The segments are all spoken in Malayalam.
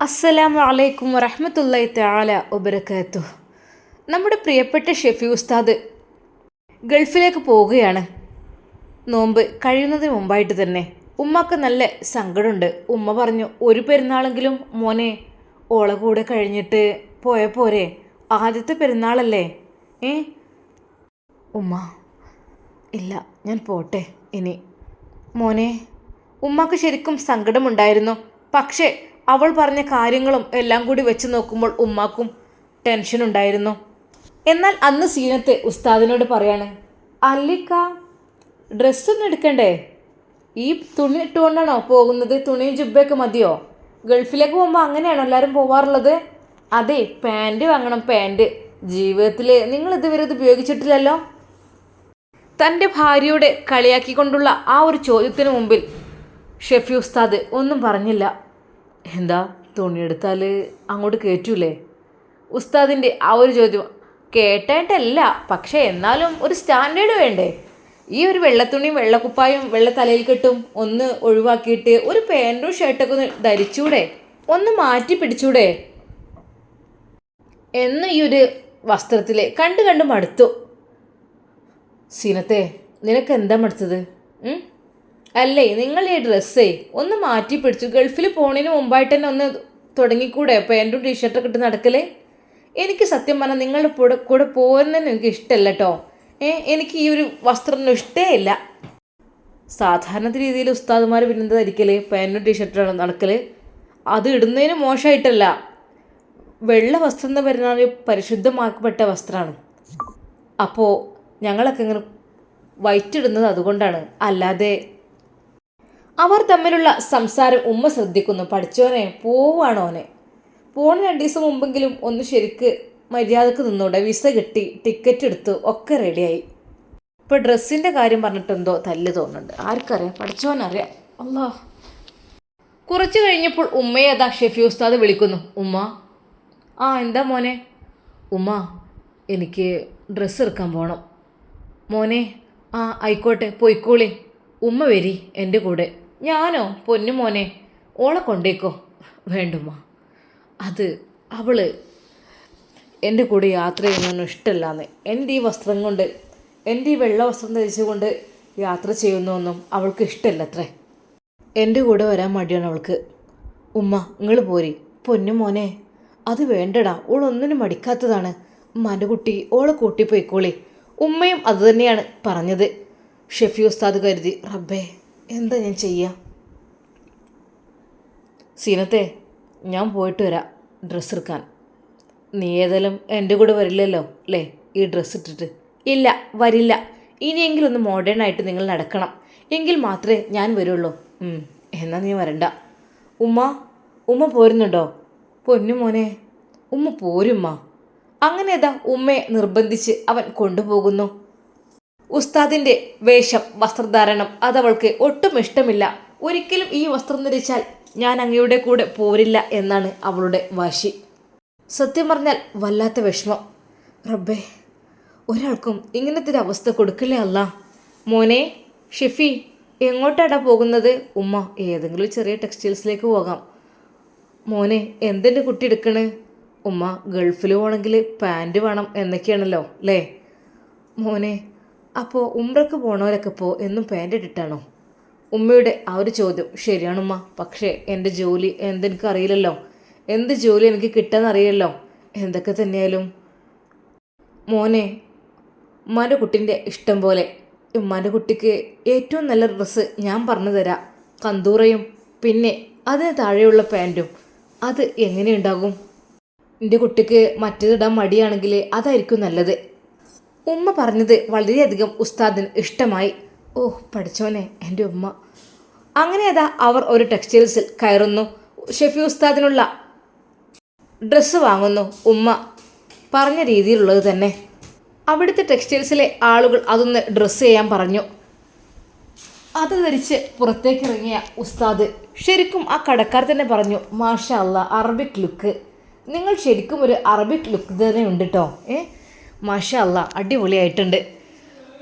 അസ്സലാമു വലൈക്കും വറഹമത്തല്ലായി താല വബറകാതുഹു. നമ്മുടെ പ്രിയപ്പെട്ട ഷെഫി ഉസ്താദ് ഗൾഫിലേക്ക് പോവുകയാണ്. നോമ്പ് കഴിയുന്നതിന് മുമ്പായിട്ട് തന്നെ ഉമ്മക്ക് നല്ല സങ്കടമുണ്ട്. ഉമ്മ പറഞ്ഞു ഒരു പെരുന്നാളെങ്കിലും മോനെ ഓളെ കൂടെ കഴിഞ്ഞിട്ട് പോയ പോരെ. ആദ്യത്തെ പെരുന്നാളല്ലേ? ഏ? ഉമ്മ ഇല്ല ഞാൻ പോട്ടെ ഇനി. മോനെ ഉമ്മക്ക് ശരിക്കും സങ്കടമുണ്ടായിരുന്നു. പക്ഷേ അവൾ പറഞ്ഞ കാര്യങ്ങളും എല്ലാം കൂടി വെച്ച് നോക്കുമ്പോൾ ഉമ്മാക്കും ടെൻഷൻ ഉണ്ടായിരുന്നു. എന്നാൽ അന്ന് സീനത്തെ ഉസ്താദിനോട് പറയാണ് അല്ലിക്ക ഡ്രസ്സൊന്നും എടുക്കണ്ടേ? ഈ തുണി ഇട്ടുകൊണ്ടാണോ പോകുന്നത്? തുണിയും ജുബയൊക്കെ മതിയോ? ഗൾഫിലേക്ക് പോകുമ്പോൾ അങ്ങനെയാണോ എല്ലാവരും പോവാറുള്ളത്? അതെ പാന്റ് വാങ്ങണം പാന്റ് ജീവിതത്തിൽ നിങ്ങൾ ഇതുവരെ ഇത് ഉപയോഗിച്ചിട്ടില്ലല്ലോ? തന്റെ ഭാര്യയുടെ കളിയാക്കിക്കൊണ്ടുള്ള ആ ഒരു ചോദ്യത്തിന് മുമ്പിൽ ഷെഫി ഉസ്താദ് ഒന്നും പറഞ്ഞില്ല. എന്താ തുണിയെടുത്താൽ അങ്ങോട്ട് കയറ്റൂലേ ഉസ്താദിന്റെ ആ ഒരു ചോദ്യം കേട്ടായിട്ടല്ല പക്ഷേ എന്നാലും ഒരു സ്റ്റാൻഡേർഡ് വേണ്ടേ? ഈ ഒരു വെള്ളത്തുണിയും വെള്ളക്കുപ്പായും വെള്ള തലയിൽ കെട്ടും ഒന്ന് ഒഴിവാക്കിയിട്ട് ഒരു പാന്റും ഷർട്ടൊക്കെ ഒന്ന് ധരിച്ചൂടെ? ഒന്ന് മാറ്റി പിടിച്ചൂടെ? എന്ന് ഈ ഒരു വസ്ത്രത്തിലെ കണ്ട് കണ്ട് മടുത്തു. സീനത്തെ നിനക്ക് എന്താ മടുത്തത്? അല്ലേ? നിങ്ങൾ ഈ ഡ്രസ്സേ ഒന്ന് മാറ്റി പിടിച്ചു. ഗൾഫിൽ പോണതിന് മുമ്പായിട്ട് തന്നെ ഒന്ന് തുടങ്ങിക്കൂടെ? പാന്റും ടീഷർട്ടൊക്കെ ഇട്ട് നടക്കലേ? എനിക്ക് സത്യം പറഞ്ഞാൽ നിങ്ങളുടെ കൂടെ കൂടെ പോരുന്നതിന് എനിക്ക് ഇഷ്ടമല്ല കേട്ടോ ഏ എനിക്ക് ഈ ഒരു വസ്ത്രമൊന്നും ഇഷ്ടേ ഇല്ല. സാധാരണ രീതിയിൽ ഉസ്താദുമാർ പിന്നെന്താ ധരിക്കൽ പാന്റും ടീഷർട്ടാണ് നടക്കൽ അത് ഇടുന്നതിന് മോശമായിട്ടല്ല വെള്ള വസ്ത്രം എന്ന് പറഞ്ഞാൽ പരിശുദ്ധമാക്കപ്പെട്ട വസ്ത്രമാണ് അപ്പോൾ ഞങ്ങളൊക്കെ ഇങ്ങനെ വൈറ്റ് ഇടുന്നത് അതുകൊണ്ടാണ്. അല്ലാതെ അവർ തമ്മിലുള്ള സംസാരം ഉമ്മ ശ്രദ്ധിക്കുന്നു. പഠിച്ചോനെ പോവാണോനെ പോണ രണ്ട് ദിവസം മുമ്പെങ്കിലും ഒന്ന് ശരിക്ക് മര്യാദയ്ക്ക് നിന്നൂടെ. വിസ കിട്ടി ടിക്കറ്റ് എടുത്തു ഒക്കെ റെഡിയായി. ഇപ്പോൾ ഡ്രസ്സിന്റെ കാര്യം പറഞ്ഞിട്ടെന്തോ തല്ല് തോന്നുന്നുണ്ട്. ആർക്കറിയാം? പഠിച്ചോനറിയാം അല്ലാ കുറച്ച് കഴിഞ്ഞപ്പോൾ ഉമ്മയെ അതാ ഷെഫി ഉസ്താദ് വിളിക്കുന്നു. ഉമ്മ. ആ എന്താ മോനെ? ഉമ്മ എനിക്ക് ഡ്രസ്സ് എടുക്കാൻ പോകണം മോനെ ആ ആയിക്കോട്ടെ പോയിക്കോളി. ഉമ്മ വരി എന്റെ കൂടെ. ഞാനോ? പൊന്നു മോനെ. ഓളെ കൊണ്ടേക്കോ. വേണ്ടുമ്മ. അത് അവൾ എന്റെ കൂടെ യാത്ര ചെയ്യുന്നതൊന്നും ഇഷ്ടമല്ലാന്ന് എന്റെ ഈ വസ്ത്രം കൊണ്ട് എന്റെ ഈ വെള്ള വസ്ത്രം ധരിച്ചുകൊണ്ട് യാത്ര ചെയ്യുന്നൊന്നും അവൾക്ക് ഇഷ്ടമല്ല അത്രേ എന്റെ കൂടെ വരാൻ മടിയാണ് അവൾക്ക്. ഉമ്മ നിങ്ങൾ പോരി. പൊന്നു മോനെ. അത് വേണ്ടടാ. ഓളൊന്നിനും മടിക്കാത്തതാണ്. ഉമ്മാന്റെ കുട്ടി ഓളെ കൂട്ടി പോയിക്കോളി. ഉമ്മയും അതുതന്നെയാണ് പറഞ്ഞത്. ഷെഫി ഉസ്താദ് കരുതി. റബ്ബേ. എന്താ ഞാൻ ചെയ്യുക സീനത്തെ ഞാൻ പോയിട്ട് വരാം. ഡ്രസ്സ് എടുക്കാൻ. നീ ഏതായാലും എന്റെ കൂടെ വരില്ലല്ലോ അല്ലേ? ഈ ഡ്രസ്സ് ഇട്ടിട്ട്. ഇല്ല വരില്ല. ഇനിയെങ്കിലും ഒന്ന് മോഡേൺ ആയിട്ട് നിങ്ങൾ നടക്കണം. എങ്കിൽ മാത്രമേ ഞാൻ വരുള്ളൂ. എന്നാൽ എന്നാ നീ വരണ്ട. ഉമ്മ ഉമ്മ പോരുന്നുണ്ടോ? പൊന്നു മോനെ ഉമ്മ പോരുമ്മ. അങ്ങനെ ഏതാ ഉമ്മയെ നിർബന്ധിച്ച് അവൻ കൊണ്ടുപോകുന്നു. ഉസ്താദിന്റെ വേഷം വസ്ത്രധാരണം അതവൾക്ക് ഒട്ടും ഇഷ്ടമില്ല. ഒരിക്കലും ഈ വസ്ത്രം ധരിച്ചാൽ ഞാൻ അങ്ങയുടെ കൂടെ പോരില്ല എന്നാണ് അവളുടെ വാശി. സത്യം പറഞ്ഞാൽ വല്ലാത്ത വിഷമം. റബ്ബേ ഒരാൾക്കും ഇങ്ങനത്തെ ഒരു അവസ്ഥ കൊടുക്കില്ലേ അല്ല? മോനെ ഷെഫി എങ്ങോട്ടാടാ പോകുന്നത്? ഉമ്മ ഏതെങ്കിലും ചെറിയ ടെക്സ്റ്റൈൽസിലേക്ക് പോകാം. മോനെ എന്തിന്റെ കുട്ടി എടുക്കണ്? ഉമ്മ ഗൾഫിൽ പോകണമെങ്കിൽ പാന്റ് വേണം എന്നൊക്കെയാണല്ലോ അല്ലേ? മോനെ അപ്പോൾ ഉമ്രക്ക് പോണവരൊക്കെ പോ എന്നും പാന്റ് ഇട്ടിട്ടാണോ? ഉമ്മയുടെ ആ ഒരു ചോദ്യം ശരിയാണുമ്മ പക്ഷേ എന്റെ ജോലി എന്തെനിക്ക് അറിയില്ലല്ലോ. എന്ത് ജോലി എനിക്ക് കിട്ടാന്നറിയില്ലല്ലോ എന്തൊക്കെ തന്നെയാലും. മോനെ ഉമ്മാന്റെ കുട്ടിന്റെ ഇഷ്ടം പോലെ. ഉമ്മാന്റെ കുട്ടിക്ക് ഏറ്റവും നല്ല ഡ്രസ്സ് ഞാൻ പറഞ്ഞു തരാം. കന്തൂറയും പിന്നെ അതിന് താഴെയുള്ള പാന്റും അത് എങ്ങനെയുണ്ടാകും എന്റെ കുട്ടിക്ക് മറ്റേതിടാൻ മടിയാണെങ്കിൽ അതായിരിക്കും നല്ലത്. ഉമ്മ പറഞ്ഞത് വളരെയധികം ഉസ്താദിന് ഇഷ്ടമായി. ഓ പഠിച്ചോനെ എന്റെ ഉമ്മ. അങ്ങനെ അതാ അവർ ഒരു ടെക്സ്റ്റൈൽസിൽ കയറുന്നു. ഷെഫി ഉസ്താദിനുള്ള ഡ്രസ്സ് വാങ്ങുന്നു ഉമ്മ. പറഞ്ഞ രീതിയിലുള്ളത് തന്നെ. അവിടുത്തെ ടെക്സ്റ്റൈൽസിലെ ആളുകൾ അതൊന്ന് ഡ്രസ്സ് ചെയ്യാൻ പറഞ്ഞു. അത് ധരിച്ച് പുറത്തേക്ക് ഇറങ്ങിയ ഉസ്താദ് ശരിക്കും ആ കടക്കാർ തന്നെ പറഞ്ഞു മാഷ അറബിക് ലുക്ക്. നിങ്ങൾ ശരിക്കും ഒരു അറബിക് ലുക്ക് തന്നെ ഉണ്ട് കേട്ടോ ഏ? മാഷാ അല്ല അടിപൊളിയായിട്ടുണ്ട്.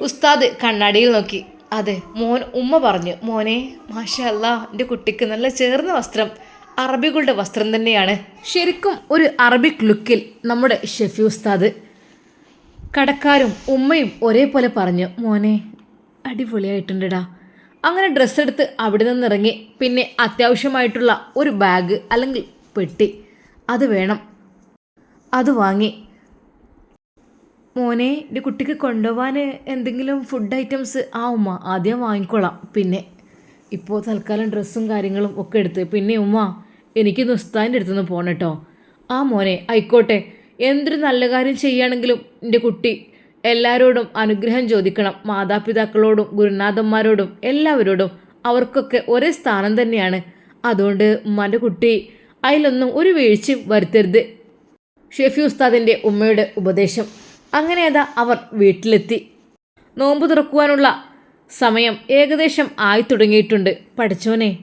ഉസ്താദ് കണ്ണാടിയിൽ നോക്കി. അതെ മോൻ ഉമ്മ പറഞ്ഞു മോനെ മാഷല്ല എന്റെ കുട്ടിക്ക് നല്ല ചേർന്ന വസ്ത്രം അറബികളുടെ വസ്ത്രം തന്നെയാണ്. ശരിക്കും ഒരു അറബിക് ലുക്കിൽ നമ്മുടെ ഷെഫി ഉസ്താദ്. കടക്കാരും ഉമ്മയും ഒരേപോലെ പറഞ്ഞു മോനെ അടിപൊളിയായിട്ടുണ്ടടാ. അങ്ങനെ ഡ്രസ്സ് എടുത്ത് അവിടെ നിന്ന് ഇറങ്ങി പിന്നെ അത്യാവശ്യമായിട്ടുള്ള ഒരു ബാഗ് അല്ലെങ്കിൽ പെട്ടി അത് വേണം. അത് വാങ്ങി. മോനെ എന്റെ കുട്ടിക്ക് കൊണ്ടുപോകാൻ എന്തെങ്കിലും ഫുഡ് ഐറ്റംസ് ആ ഉമ്മ ആദ്യം വാങ്ങിക്കോളാം. പിന്നെ ഇപ്പോൾ തൽക്കാലം ഡ്രസ്സും കാര്യങ്ങളും ഒക്കെ എടുത്ത്. പിന്നെ ഉമ്മ എനിക്ക് നുസ്താന്റെ അടുത്തുനിന്ന് പോകണം കേട്ടോ ആ മോനെ ആയിക്കോട്ടെ. എന്തൊരു നല്ല കാര്യം ചെയ്യുകയാണെങ്കിലും എന്റെ കുട്ടി എല്ലാവരോടും അനുഗ്രഹം ചോദിക്കണം. മാതാപിതാക്കളോടും ഗുരുനാഥന്മാരോടും എല്ലാവരോടും. അവർക്കൊക്കെ ഒരേ സ്ഥാനം തന്നെയാണ്. അതുകൊണ്ട് ഉമ്മാന്റെ കുട്ടി അതിലൊന്നും ഒരു വീഴ്ചയും വരുത്തരുത്. ഷെഫി ഉസ്താദിന്റെ ഉമ്മയുടെ ഉപദേശം. അങ്ങനെ അതാ അവർ വീട്ടിലെത്തി. നോമ്പ് തുറക്കുവാനുള്ള സമയം ഏകദേശം ആയി തുടങ്ങിയിട്ടുണ്ട്. പഠിച്ചോനെ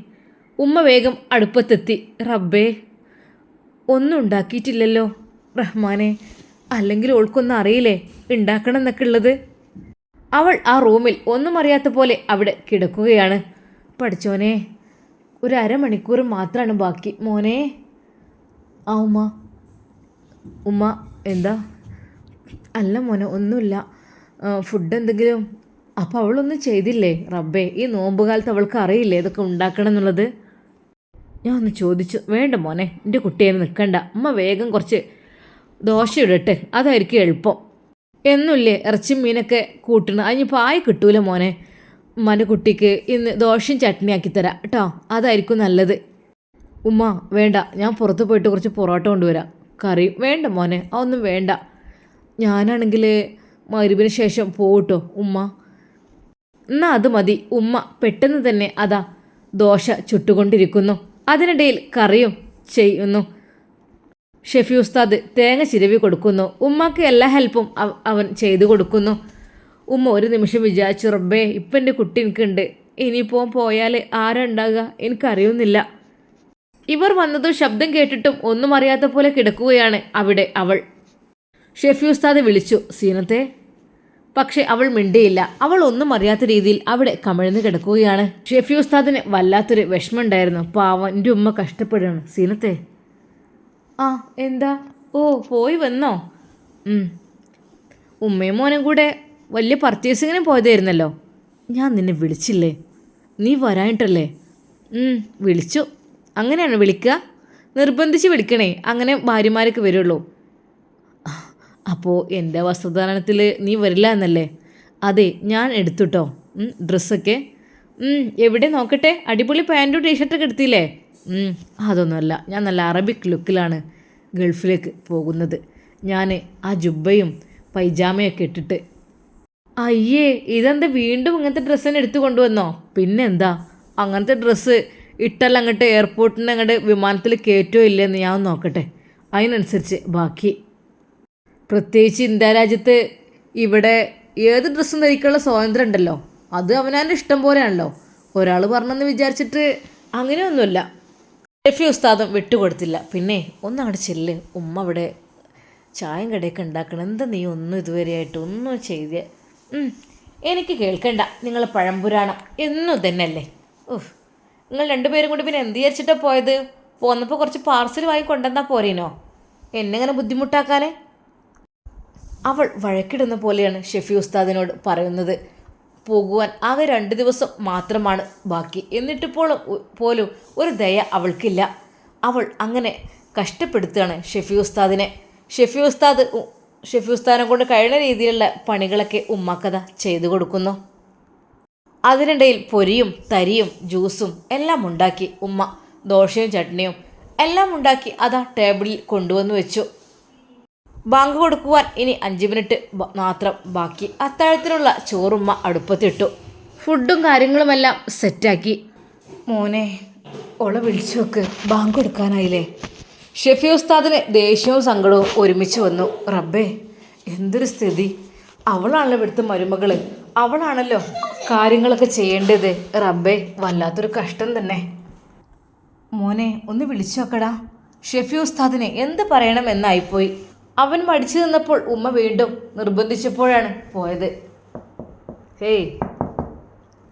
ഉമ്മ വേഗം അടുപ്പത്തെത്തി. റബ്ബേ ഒന്നും ഉണ്ടാക്കിയിട്ടില്ലല്ലോ. റഹ്മാനെ അല്ലെങ്കിൽ ഓൾക്കൊന്നും അറിയില്ലേ ഉണ്ടാക്കണം എന്നൊക്കെ ഉള്ളത്? അവൾ ആ റൂമിൽ ഒന്നും അറിയാത്ത പോലെ അവിടെ കിടക്കുകയാണ്. പഠിച്ചോനെ ഒരു അരമണിക്കൂർ മാത്രമാണ് ബാക്കി. മോനെ ആ ഉമ്മ ഉമ്മ എന്താ? അല്ല മോനെ ഒന്നുമില്ല. ഫുഡ് എന്തെങ്കിലും? അപ്പോൾ അവളൊന്നും ചെയ്തില്ലേ? റബ്ബേ ഈ നോമ്പ് കാലത്ത് അവൾക്ക് അറിയില്ലേ ഇതൊക്കെ ഉണ്ടാക്കണം എന്നുള്ളത്? ഞാൻ ഒന്ന് ചോദിച്ചു വേണ്ട മോനെ എന്റെ കുട്ടിയെ നിൽക്കണ്ട. അമ്മ വേഗം കുറച്ച് ദോശ ഇടട്ടെ. അതായിരിക്കും എളുപ്പം. എന്നുമില്ലേ ഇറച്ചി മീനൊക്കെ കൂട്ടണം. അതിനിപ്പോൾ ആയി കിട്ടൂല മോനെ. ഉമ്മാന്റെ കുട്ടിക്ക് ഇന്ന് ദോശയും ചട്നി ആക്കി തരാം. കേട്ടോ അതായിരിക്കും നല്ലത്. ഉമ്മ വേണ്ട ഞാൻ പുറത്ത് പോയിട്ട് കുറച്ച് പൊറോട്ട കൊണ്ടുവരാം. കറി വേണ്ട മോനെ അതൊന്നും വേണ്ട. ഞാനാണെങ്കിൽ മരുവിന് ശേഷം പോകട്ടോ ഉമ്മ. എന്നാ അത് മതി ഉമ്മ പെട്ടെന്ന് തന്നെ അതാ ദോശ ചുട്ടുകൊണ്ടിരിക്കുന്നു. അതിനിടയിൽ കറിയും ചെയ്യുന്നു. ഷെഫി ഉസ്താദ് തേങ്ങ ചിരവി കൊടുക്കുന്നു. ഉമ്മക്ക് എല്ലാ ഹെൽപ്പും അവൻ ചെയ്തു കൊടുക്കുന്നു. ഉമ്മ ഒരു നിമിഷം വിചാരിച്ചു റബ്ബേ ഇപ്പം എന്റെ കുട്ടി എനിക്കുണ്ട്. ഇനിയിപ്പോൾ പോയാൽ ആരുണ്ടാകുക എനിക്കറിയുന്നില്ല. ഇവർ വന്നതും ശബ്ദം കേട്ടിട്ടും ഒന്നും അറിയാത്ത പോലെ കിടക്കുകയാണ് അവിടെ അവൾ. ഷെഫി ഉസ്താദ് വിളിച്ചു സീനത്തെ? പക്ഷെ അവൾ മിണ്ടിയില്ല. അവൾ ഒന്നും അറിയാത്ത രീതിയിൽ അവിടെ കമിഴ്ന്ന് കിടക്കുകയാണ്. ഷെഫി ഉസ്താദിന് വല്ലാത്തൊരു വിഷമമുണ്ടായിരുന്നു. പാവം എന്റെ ഉമ്മ കഷ്ടപ്പെടുകയാണ്. സീനത്തെ? ആ എന്താ? ഓ പോയി വന്നോ. ഉമ്മയും മോനും കൂടെ വലിയ പർച്ചേസിങ്ങിന് പോയതായിരുന്നല്ലോ? ഞാൻ നിന്നെ വിളിച്ചില്ലേ? നീ വരാനിട്ടല്ലേ? വിളിച്ചു. അങ്ങനെയാണ് വിളിക്കുക? നിർബന്ധിച്ച് വിളിക്കണേ. അങ്ങനെ ഭാര്യമാരൊക്കെ വരുള്ളൂ. അപ്പോൾ എന്റെ വസ്ത്രധാരണത്തിൽ നീ വരില്ല എന്നല്ലേ? അതെ ഞാൻ എടുത്തുട്ടോ. ഡ്രസ്സൊക്കെ. എവിടെ നോക്കട്ടെ? അടിപൊളി പാന്റും ടീഷർട്ടൊക്കെ എടുത്തില്ലേ? അതൊന്നുമല്ല. ഞാൻ നല്ല അറബിക് ലുക്കിലാണ് ഗൾഫിലേക്ക് പോകുന്നത്. ഞാൻ ആ ജുബയും പൈജാമയൊക്കെ ഇട്ടിട്ട് അയ്യേ ഇതെന്താ വീണ്ടും ഇങ്ങനത്തെ ഡ്രസ്സ് തന്നെ എടുത്തു കൊണ്ടുവന്നോ? പിന്നെന്താ? അങ്ങനത്തെ ഡ്രസ്സ് ഇട്ടല്ല അങ്ങോട്ട് എയർപോർട്ടിന്റെ അങ്ങോട്ട് വിമാനത്തിൽ കയറ്റോ ഇല്ലെന്ന് ഞാൻ നോക്കട്ടെ. അതിനനുസരിച്ച് ബാക്കി പ്രത്യേകിച്ച് ഇന്ത്യ രാജ്യത്ത് ഇവിടെ ഏത് ഡ്രസ്സും ധരിക്കാനുള്ള സ്വാതന്ത്ര്യം ഉണ്ടല്ലോ. അത് അവനവന്റെ ഇഷ്ടം പോലെയാണല്ലോ. ഒരാൾ പറഞ്ഞെന്ന് വിചാരിച്ചിട്ട് അങ്ങനെയൊന്നുമില്ല. ഷെഫി ഉസ്താദം വിട്ടുകൊടുത്തില്ല. പിന്നെ ഒന്നങ്ങോട്ട് ചെല്ല്. ഉമ്മ അവിടെ ചായം കടയൊക്കെ ഉണ്ടാക്കണം. എന്താ നീ ഒന്നും ഇതുവരെയായിട്ട് ഒന്നും ചെയ്ത്? എനിക്ക് കേൾക്കണ്ട. നിങ്ങൾ പഴംപുരാണം എന്നും തന്നെയല്ലേ ഓഹ് നിങ്ങൾ രണ്ടുപേരും കൂടി പിന്നെ എന്ത് വിചാരിച്ചിട്ടാണ് പോയത്? പോന്നപ്പോൾ കുറച്ച് പാർസൽ വാങ്ങി കൊണ്ടുവന്നാൽ പോരേനോ? എന്നെങ്ങനെ ബുദ്ധിമുട്ടാക്കാനേ അവൾ വഴക്കിടുന്ന പോലെയാണ് ഷെഫി ഉസ്താദിനോട് പറയുന്നത്. പോകുവാൻ ആകെ രണ്ട് ദിവസം മാത്രമാണ് ബാക്കി. എന്നിട്ടിപ്പോൾ പോലും ഒരു ദയ അവൾക്കില്ല. അവൾ അങ്ങനെ കഷ്ടപ്പെടുത്തുകയാണ് ഷെഫി ഉസ്താദിനെ. ഷെഫി ഉസ്താദ് ഷെഫി ഉസ്താദിനെ കൊണ്ട് കഴിയുന്ന രീതിയിലുള്ള പണികളൊക്കെ ഉമ്മാക്കഥ ചെയ്തു കൊടുക്കുന്നു. അതിനിടയിൽ പൊരിയും തരിയും ജ്യൂസും എല്ലാം ഉണ്ടാക്കി ഉമ്മ. ദോശയും ചട്നിയും എല്ലാം ഉണ്ടാക്കി അതാ ടേബിളിൽ കൊണ്ടുവന്ന് വെച്ചു. ബാങ്ക് കൊടുക്കുവാൻ ഇനി അഞ്ച് മിനിറ്റ് മാത്രം ബാക്കി. അത്താഴത്തിനുള്ള ചോറുമ്മ അടുപ്പത്തിട്ടു. ഫുഡും കാര്യങ്ങളുമെല്ലാം സെറ്റാക്കി. മോനെ ഓളെ വിളിച്ചു നോക്ക്. ബാങ്ക് കൊടുക്കാനായില്ലേ? ഷെഫി ഉസ്താദിന് ദേഷ്യവും സങ്കടവും ഒരുമിച്ച് വന്നു. റബ്ബേ എന്തൊരു സ്ഥിതി. അവളാണല്ലോ ഇവിടുത്തെ മരുമകൾ അവളാണല്ലോ കാര്യങ്ങളൊക്കെ ചെയ്യേണ്ടത്. റബ്ബേ വല്ലാത്തൊരു കഷ്ടം തന്നെ. മോനെ ഒന്ന് വിളിച്ചു നോക്കടാ. ഷെഫി ഉസ്താദിനെ എന്ത് പറയണം എന്നായിപ്പോയി അവൻ മടിച്ചു നിന്നപ്പോൾ ഉമ്മ വീണ്ടും നിർബന്ധിച്ചപ്പോഴാണ് പോയത്. ഹേയ്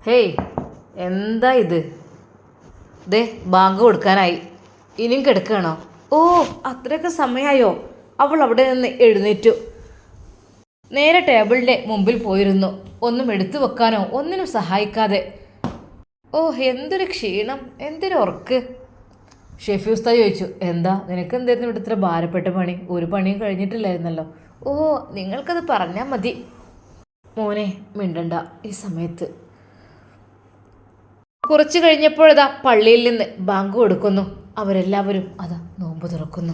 ഹേയ് എന്താ ഇത്? ദേ ബാങ്ക് കൊടുക്കാനായി. ഇനിയും കിടക്കുകയാണോ ഓ അത്രയൊക്കെ സമയമായോ അവൾ അവിടെ നിന്ന് എഴുന്നേറ്റു. നേരെ ടേബിളിന്റെ മുമ്പിൽ പോയിരുന്നു. ഒന്നും എടുത്തു വെക്കാനോ ഒന്നിനും സഹായിക്കാതെ. ഓ എന്തൊരു ക്ഷീണം എന്തൊരു ഉറക്ക്. ഷെഫി ഉസ്താദ് ചോദിച്ചു എന്താ? നിനക്ക് എന്തായിരുന്നു ഇവിടെ ഇത്ര ഭാരപ്പെട്ട പണി? ഒരു പണിയും കഴിഞ്ഞിട്ടില്ലായിരുന്നല്ലോ. ഓ നിങ്ങൾക്കത് പറഞ്ഞാൽ മതി. മോനെ മിണ്ടണ്ട. ഈ സമയത്ത്. കുറച്ച് കഴിഞ്ഞപ്പോഴതാ പള്ളിയിൽ നിന്ന് ബാങ്ക് കൊടുക്കുന്നു. അവരെല്ലാവരും അതാ നോമ്പ് തുറക്കുന്നു.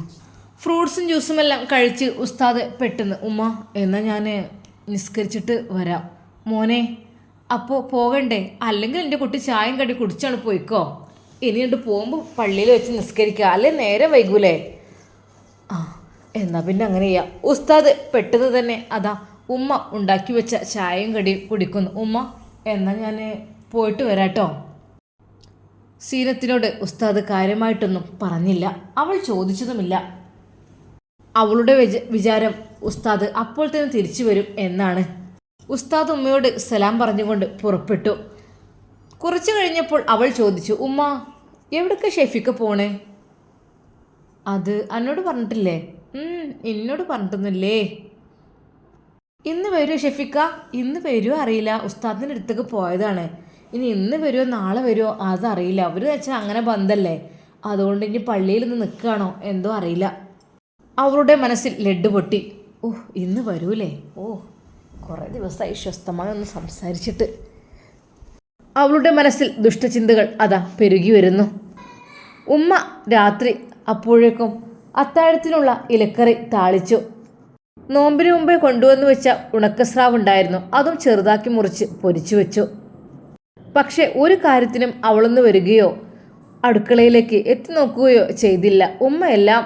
ഫ്രൂട്ട്സും ജ്യൂസും എല്ലാം കഴിച്ച് ഉസ്താദ് പെട്ടെന്ന് ഉമ്മ എന്നാൽ ഞാൻ നിസ്കരിച്ചിട്ട് വരാം. മോനെ അപ്പോൾ പോകണ്ടേ? അല്ലെങ്കിൽ എന്റെ കുട്ടി ചായം കടി കുടിച്ചാണ് പോയിക്കോ? ഇനിയുണ്ട് പോകുമ്പോൾ പള്ളിയിൽ വെച്ച് നിസ്കരിക്കുക അല്ലെ നേരെ വൈകൂലേ? ആ എന്നാൽ പിന്നെ അങ്ങനെ ചെയ്യാം. ഉസ്താദ് പെട്ടെന്ന് തന്നെ അതാ ഉമ്മ ഉണ്ടാക്കി വെച്ച ചായയും കടി കുടിക്കുന്നു. ഉമ്മ എന്നാൽ ഞാൻ പോയിട്ട് വരാട്ടോ. സീനത്തിനോട് ഉസ്താദ് കാര്യമായിട്ടൊന്നും പറഞ്ഞില്ല. അവൾ ചോദിച്ചതുമില്ല. അവളുടെ വിച- വിചാരം ഉസ്താദ് അപ്പോൾ തന്നെ തിരിച്ചു വരും എന്നാണ്. ഉസ്താദ് ഉമ്മയോട് സലാം പറഞ്ഞുകൊണ്ട് പുറപ്പെട്ടു. കുറച്ചു കഴിഞ്ഞപ്പോൾ അവൾ ചോദിച്ചു ഉമ്മ എവിടൊക്കെ ഷെഫിക്ക് പോണേ? അത് എന്നോട് പറഞ്ഞിട്ടില്ലേ. എന്നോട് പറഞ്ഞിട്ടൊന്നുമില്ലേ? ഇന്ന് വരുമോ ഷെഫിക്ക? ഇന്ന് വരുമോ അറിയില്ല. ഉസ്താദിന്റെ അടുത്തേക്ക് പോയതാണ്. ഇനി ഇന്ന് വരുമോ നാളെ വരുമോ അതറിയില്ല അവർ വെച്ചാൽ അങ്ങനെ ബന്ധല്ലേ. അതുകൊണ്ട് ഇനി പള്ളിയിൽ നിന്ന് നിൽക്കുകയാണോ എന്തോ അറിയില്ല. അവരുടെ മനസ്സിൽ ലഡ് പൊട്ടി. ഓ ഇന്ന് വരൂലേ? ഓ കുറേ ദിവസമായി സ്വസ്ഥമായി ഒന്ന് സംസാരിച്ചിട്ട്. അവളുടെ മനസ്സിൽ ദുഷ്ടചിന്തകൾ അതാ പെരുകി വരുന്നു. ഉമ്മ രാത്രി അപ്പോഴേക്കും അത്താഴത്തിനുള്ള ഇലക്കറി താളിച്ചു. നോമ്പിന് മുമ്പേ കൊണ്ടുവന്നു വെച്ച ഉണക്കസ്രാവ് ഉണ്ടായിരുന്നു അതും ചെറുതാക്കി മുറിച്ച് പൊരിച്ചു വെച്ചു. പക്ഷെ ഒരു കാര്യത്തിനും അവളൊന്ന് വരികയോ അടുക്കളയിലേക്ക് എത്തി നോക്കുകയോ ചെയ്തില്ല. ഉമ്മ എല്ലാം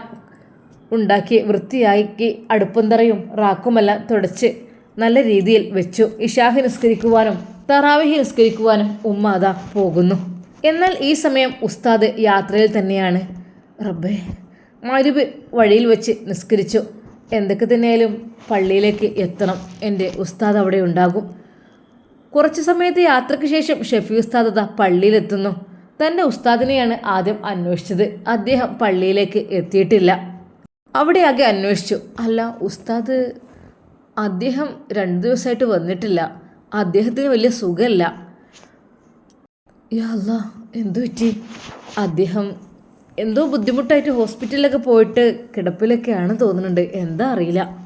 ഉണ്ടാക്കി വൃത്തിയാക്കി അടുപ്പന്തറയും റാക്കുമെല്ലാം തുടച്ച് നല്ല രീതിയിൽ വെച്ചു. ഇഷാഹ് നിസ്കരിക്കുവാനും തറാവിഹി നിസ്കരിക്കുവാനും ഉമ്മ അതാ പോകുന്നു. എന്നാൽ ഈ സമയം ഉസ്താദ് യാത്രയിൽ തന്നെയാണ്. റബ്ബേ മരുവ് വഴിയിൽ വെച്ച് നിസ്കരിച്ചു? എന്തൊക്കെ തന്നെയാലും പള്ളിയിലേക്ക് എത്തണം. എന്റെ ഉസ്താദ് അവിടെ ഉണ്ടാകും. കുറച്ച് സമയത്തെ യാത്രയ്ക്ക് ശേഷം ഷെഫി ഉസ്താദ് അതാ പള്ളിയിലെത്തുന്നു. തന്റെ ഉസ്താദിനെയാണ് ആദ്യം അന്വേഷിച്ചത്. അദ്ദേഹം പള്ളിയിലേക്ക് എത്തിയിട്ടില്ല. അവിടെ ആകെ അന്വേഷിച്ചു. അല്ല ഉസ്താദ് അദ്ദേഹം രണ്ട് ദിവസമായിട്ട് വന്നിട്ടില്ല. അദ്ദേഹത്തിന് വലിയ സുഖമല്ല യാ അല്ലാ എന്തു പറ്റി? അദ്ദേഹം എന്തോ ബുദ്ധിമുട്ടായിട്ട് ഹോസ്പിറ്റലിലൊക്കെ പോയിട്ട് കിടപ്പിലൊക്കെയാണ് തോന്നുന്നുണ്ട്. എന്താ അറിയില്ല.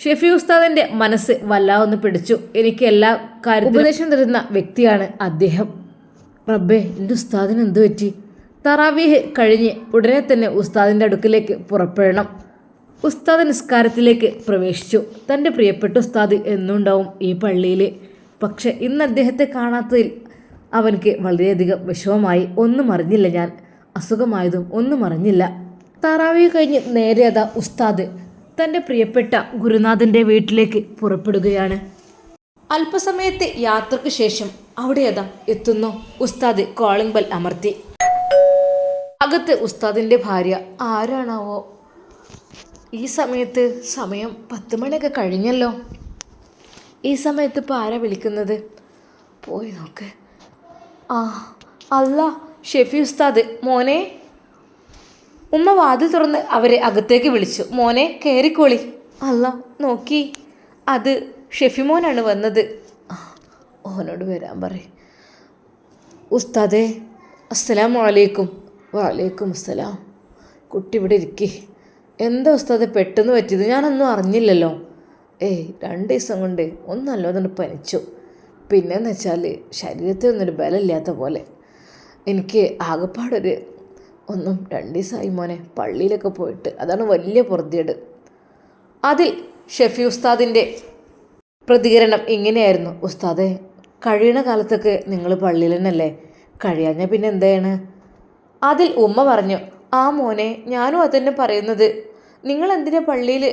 ഷെഫി ഉസ്താദിന്റെ മനസ്സ് വല്ലാതൊന്ന് പിടിച്ചു. എനിക്ക് എല്ലാ കാര്യ ഉപദേശം തരുന്ന വ്യക്തിയാണ് അദ്ദേഹം. റബ്ബേ എന്റെ ഉസ്താദിന് എന്തു പറ്റി? തറാവീഹ് കഴിഞ്ഞ് ഉടനെ തന്നെ ഉസ്താദിന്റെ അടുക്കിലേക്ക് പുറപ്പെടണം. ഉസ്താദ് നിസ്കാരത്തിലേക്ക് പ്രവേശിച്ചു. തന്റെ പ്രിയപ്പെട്ട ഉസ്താദ് എന്നുണ്ടാവും ഈ പള്ളിയിൽ പക്ഷെ ഇന്ന് അദ്ദേഹത്തെ കാണാത്തതിൽ അവനക്ക് വളരെയധികം വിഷമമായി. ഒന്നും അറിഞ്ഞില്ല ഞാൻ. അസുഖമായതും ഒന്നും അറിഞ്ഞില്ല. താറാവി കഴിഞ്ഞ് നേരെ അതാ ഉസ്താദ് തന്റെ പ്രിയപ്പെട്ട ഗുരുനാഥന്റെ വീട്ടിലേക്ക് പുറപ്പെടുകയാണ്. അല്പസമയത്തെ യാത്രയ്ക്ക് ശേഷം അവിടെ അതാ എത്തുന്നു ഉസ്താദ് കോളിംഗ് ബെൽ അമർത്തി. അകത്ത് ഉസ്താദിന്റെ ഭാര്യ ആരാണാവോ? ഈ സമയത്ത് സമയം പത്ത് മണിയൊക്കെ കഴിഞ്ഞല്ലോ. ഈ സമയത്ത് ഇപ്പോൾ ആരാ വിളിക്കുന്നത്? പോയി നോക്ക്. ആ അല്ല ഷെഫി ഉസ്താദ്. മോനെ? ഉമ്മ വാതിൽ തുറന്ന് അവരെ അകത്തേക്ക് വിളിച്ചു. മോനെ കയറിക്കോളി അല്ല നോക്കി. അത് ഷെഫി മോനാണ് വന്നത്. ഓനോട് വരാൻ പറയും. ഉസ്താദേ അസ്സലാമു വാലേക്കും വലൈക്കും അസ്സലാം. കുട്ടി ഇവിടെ ഇരിക്കേ. എന്താ ഉസ്താദെ പെട്ടെന്ന് പറ്റിയത്? ഞാനൊന്നും അറിഞ്ഞില്ലല്ലോ. ഏയ് രണ്ട് ദിവസം കൊണ്ട് ഒന്നല്ലോ എന്നിട്ട് പനിച്ചു. പിന്നെന്ന് വെച്ചാൽ ശരീരത്തിൽ ഒന്നൊരു ബലമില്ലാത്ത പോലെ. എനിക്ക് ആകപ്പാടൊരു ഒന്നും രണ്ട് ദിവസമായി മോനെ പള്ളിയിലൊക്കെ പോയിട്ട്. അതാണ് വലിയ പൊറുതിയേട് അതിൽ ഷെഫി ഉസ്താദിന്റെ പ്രതികരണം ഇങ്ങനെയായിരുന്നു. ഉസ്താദെ കഴിയണ കാലത്തൊക്കെ നിങ്ങൾ പള്ളിയിൽ തന്നെയല്ലേ കഴിയാഞ്ഞാൽ പിന്നെ എന്താണ്? അതിൽ ഉമ്മ പറഞ്ഞു ആ മോനെ ഞാനും അതന്നെ പറയുന്നത്. നിങ്ങൾ എന്തിനാ പള്ളിയിൽ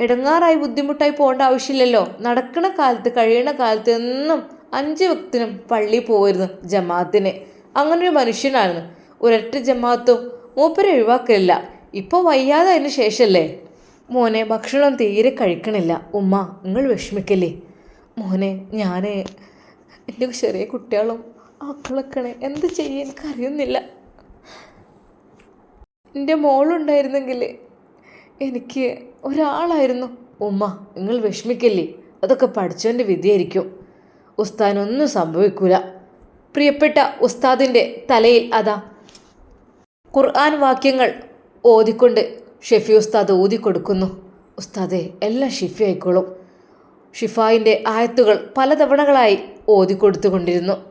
ഇടങ്ങാറായി ബുദ്ധിമുട്ടായി പോകേണ്ട ആവശ്യമില്ലല്ലോ? നടക്കണ കാലത്ത് കഴിയണ കാലത്ത് എന്നും അഞ്ച് വ്യക്തിനും പള്ളി പോയിരുന്നു ജമാഅത്തിന്. അങ്ങനൊരു മനുഷ്യനാണ്. ഒരൊറ്റ ജമാഅത്തും മൂപ്പരെ ഒഴിവാക്കലില്ല. ഇപ്പോൾ വയ്യാതെ അതിന് ശേഷമല്ലേ മോനെ ഭക്ഷണം തീരെ കഴിക്കണില്ല. ഉമ്മ നിങ്ങൾ വിഷമിക്കല്ലേ? മോനെ ഞാൻ എന്റെ ചെറിയ കുട്ടികളും ആക്കളൊക്കെ എന്ത് ചെയ്യാൻ എനിക്കറിയുന്നില്ല. എന്റെ മോളുണ്ടായിരുന്നെങ്കിൽ എനിക്ക് ഒരാളായിരുന്നു. ഉമ്മ നിങ്ങൾ വിഷമിക്കല്ലേ? അതൊക്കെ പഠിച്ചവന്റെ വിധിയായിരിക്കും. ഉസ്താദിനൊന്നും സംഭവിക്കൂല. പ്രിയപ്പെട്ട ഉസ്താദിന്റെ തലയിൽ അതാ ഖുർആൻ വാക്യങ്ങൾ ഓതിക്കൊണ്ട് ഷെഫി ഉസ്താദ് ഊതിക്കൊടുക്കുന്നു. ഉസ്താദെ എല്ലാം ഷിഫി ആയിക്കോളും. ഷിഫായിന്റെ ആയത്തുകൾ പല പലതവണകളായി ഓതിക്കൊടുത്തുകൊണ്ടിരുന്നു.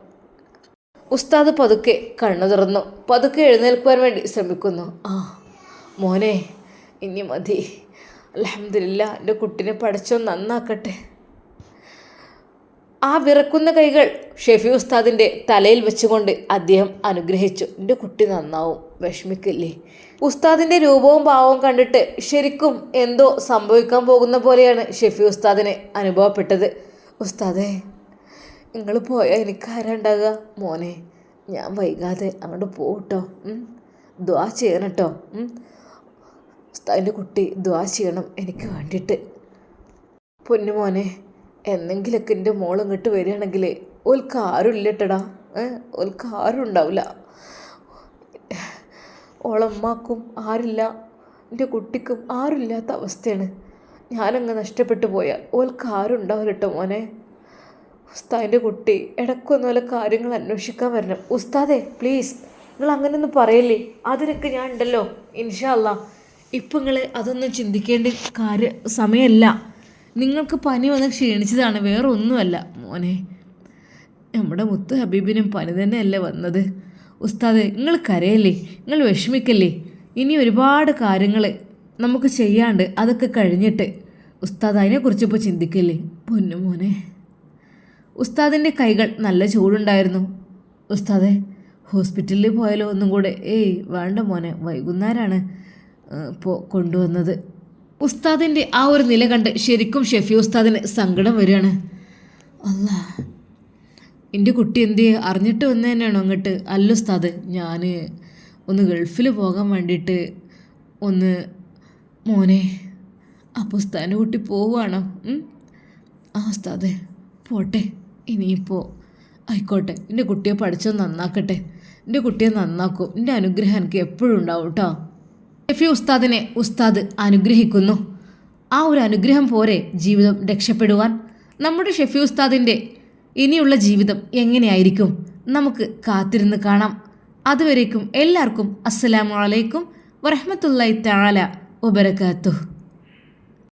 ഉസ്താദ് പതുക്കെ കണ്ണു തുറന്നു. പതുക്കെ എഴുന്നേൽക്കുവാൻ വേണ്ടി ശ്രമിക്കുന്നു. ആ മോനെ ഇനി മതി. അലഹമില്ല എന്റെ കുട്ടിനെ പഠിച്ചോ നന്നാക്കട്ടെ. ആ വിറക്കുന്ന കൈകൾ ഷെഫി ഉസ്താദിന്റെ തലയിൽ വെച്ചുകൊണ്ട് അദ്ദേഹം അനുഗ്രഹിച്ചു. എന്റെ കുട്ടി നന്നാവും വിഷമിക്കില്ലേ? ഉസ്താദിന്റെ രൂപവും ഭാവവും കണ്ടിട്ട് ശരിക്കും എന്തോ സംഭവിക്കാൻ പോകുന്ന പോലെയാണ് ഷെഫി ഉസ്താദിനെ അനുഭവപ്പെട്ടത്. ഉസ്താദേ നിങ്ങൾ പോയാൽ എനിക്കാരുണ്ടാകുക മോനെ ഞാൻ വൈകാതെ അങ്ങോട്ട് പോകട്ടോ ദ്വാ ചെയ്യണം കേട്ടോ ഉസ്താദിന്റെ കുട്ടി ദ്വാ ചെയ്യണം എനിക്ക് വേണ്ടിയിട്ട് പൊന്നു മോനെ എന്നെങ്കിലൊക്കെ എന്റെ മോൾ ഇങ്ങോട്ട് വരികയാണെങ്കിൽ ഓൽക്ക് ആരും ഇല്ലട്ടടാ. ഓൽക്ക് ആരും ഉണ്ടാവില്ല ഓളമ്മക്കും ആരില്ല. എന്റെ കുട്ടിക്കും ആരുമില്ലാത്ത അവസ്ഥയാണ്. ഞാനങ്ങ് നഷ്ടപ്പെട്ടു പോയാൽ ഓൽക്ക് ആരും ഉണ്ടാവില്ല കേട്ടോ മോനെ. ഉസ്താദിന്റെ കുട്ടി ഇടയ്ക്കൊന്നും ഓലെ കാര്യങ്ങൾ അന്വേഷിക്കാൻ വരണം. ഉസ്താദേ പ്ലീസ് നിങ്ങൾ അങ്ങനെയൊന്നും പറയല്ലേ? അതിനൊക്കെ ഞാൻ ഉണ്ടല്ലോ. ഇൻഷാ അല്ലാ. ഇപ്പം നിങ്ങൾ അതൊന്നും ചിന്തിക്കേണ്ട കാര്യ സമയമല്ല നിങ്ങൾക്ക് പനി വന്ന് ക്ഷീണിച്ചതാണ് വേറെ ഒന്നുമല്ല മോനെ നമ്മുടെ മുത്ത് ഹബീബിനും പനി തന്നെയല്ലേ വന്നത്. ഉസ്താദ് നിങ്ങൾ കരയല്ലേ? നിങ്ങൾ വിഷമിക്കല്ലേ? ഇനി ഒരുപാട് കാര്യങ്ങൾ നമുക്ക് ചെയ്യാണ്ട് അതൊക്കെ കഴിഞ്ഞിട്ട് ഉസ്താദ് അതിനെക്കുറിച്ച് ഇപ്പോൾ ചിന്തിക്കല്ലേ? പൊന്നു മോനെ. ഉസ്താദിന്റെ കൈകൾ നല്ല ചൂടുണ്ടായിരുന്നു. ഉസ്താദെ ഹോസ്പിറ്റലിൽ പോയാലോ ഒന്നും കൂടെ? ഏയ് വേണ്ട മോനെ വൈകുന്നേരമാണ് ഇപ്പോൾ കൊണ്ടുവന്നത്. ഉസ്താദിന്റെ ആ ഒരു നില കണ്ട് ശരിക്കും ഷെഫി ഉസ്താദിന് സങ്കടം വരികയാണ്. അല്ല എന്റെ കുട്ടി എന്ത് അറിഞ്ഞിട്ട് വന്നു തന്നെയാണോ അങ്ങോട്ട്? അല്ല ഉസ്താദ് ഞാൻ ഒന്ന് ഗൾഫിൽ പോകാൻ വേണ്ടിയിട്ട് ഒന്ന് മോനെ അപ്പോൾ ഉസ്താദിന്റെ കുട്ടി പോവുകയാണോ? ആ ഉസ്താദ് പോട്ടെ. ഇനിയിപ്പോൾ ആയിക്കോട്ടെ എന്റെ കുട്ടിയെ പഠിച്ചത് നന്നാക്കട്ടെ. എന്റെ കുട്ടിയെ നന്നാക്കും. എന്റെ അനുഗ്രഹം എനിക്ക് എപ്പോഴും ഉണ്ടാവും കേട്ടോ ഷെഫി ഉസ്താദിനെ ഉസ്താദ് അനുഗ്രഹിക്കുന്നു. ആ ഒരു അനുഗ്രഹം പോരെ ജീവിതം രക്ഷപ്പെടുവാൻ? നമ്മുടെ ഷെഫി ഉസ്താദിന്റെ ഇനിയുള്ള ജീവിതം എങ്ങനെയായിരിക്കും? നമുക്ക് കാത്തിരുന്ന് കാണാം. അതുവരേക്കും എല്ലാവർക്കും അസ്സലാമു അലൈക്കും വറഹമത്തല്ലായി താല വബറകാതുഹു